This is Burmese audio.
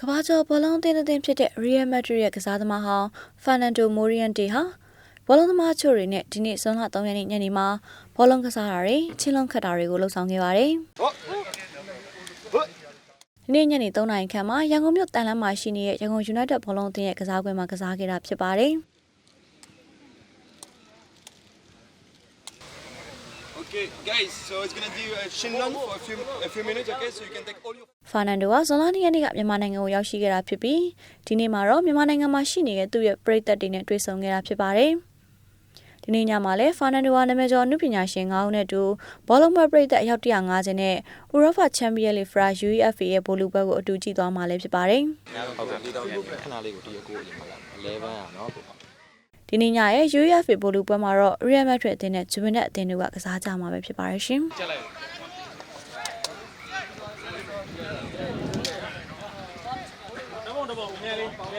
ကမ္ဘာကျော်ဘောလုံးအသင်းအသင်းဖြစ်တဲ့ Real Madrid ရဲ့ကစားသမားဟောင်း Fernando Moriente ဟာဘောလုံးသမားချို့တွေနဲ့ဒီနေ့ဇွန်လ3ရက်နေ့ညနေမှာဘောလုံးကစားတာတွေချင်းလုံးခတ်တာတွေကိုလှုပ်ဆောင်ခဲ့ပါတယ်။ဒီနေ့ညနေ3နာရီခန့်မှာရန်ကုန်မြို့တန်လန်းမှာရှိနေတဲ့ရန်ကုန် United ဘောလုံးအသင်းရဲ့ကစားကွင်းမှာကစားခဲ့တာဖြစ်ပါတယ်။ Okay, guys, so it's gonna do a shin run for a few a few minutes, okay? So you can take all your ဖာနန်ဒိုကဇွန်လ2ရက်နေ့ကမြန်မာနိုင်ငံကိုရောက်ရှိခဲ့တာဖြစ်ပြီးဒီနေ့မှာတော့မြန်မာနိုင်ငံမှာရှိနေတဲ့သူ့ရဲ့ပရိသတ်တွေနဲ့တွေ့ဆုံခဲ့တာဖြစ်ပါတယ်။ဒီနေ့ညမှာလည်းဖာနန်ဒိုကနာမည်ကျော်အနုပညာရှင်9ဦးနဲ့အတူဘောလုံးပွဲပရိသတ်အယောက်150နဲ့ Europa Champions League fra UEFA ရဲ့ဘောလုံးပွဲကိုအတူကြည့်သွားမှာလည်းဖြစ်ပါတယ် ဟုတ်ကဲ့ဒီတော့ခဏလေးကိုဒီအကိုအရင်မှာလာ11อ่ะเนาะ ။ ဒီနေ့ညရဲ့ UEFA ဘောလုံးပွဲမှာတော့ Real Madrid အသင်းနဲ့ Juventus အသင်းတို့ကကစားကြမှာပဲဖြစ်ပါတယ်ရှင်။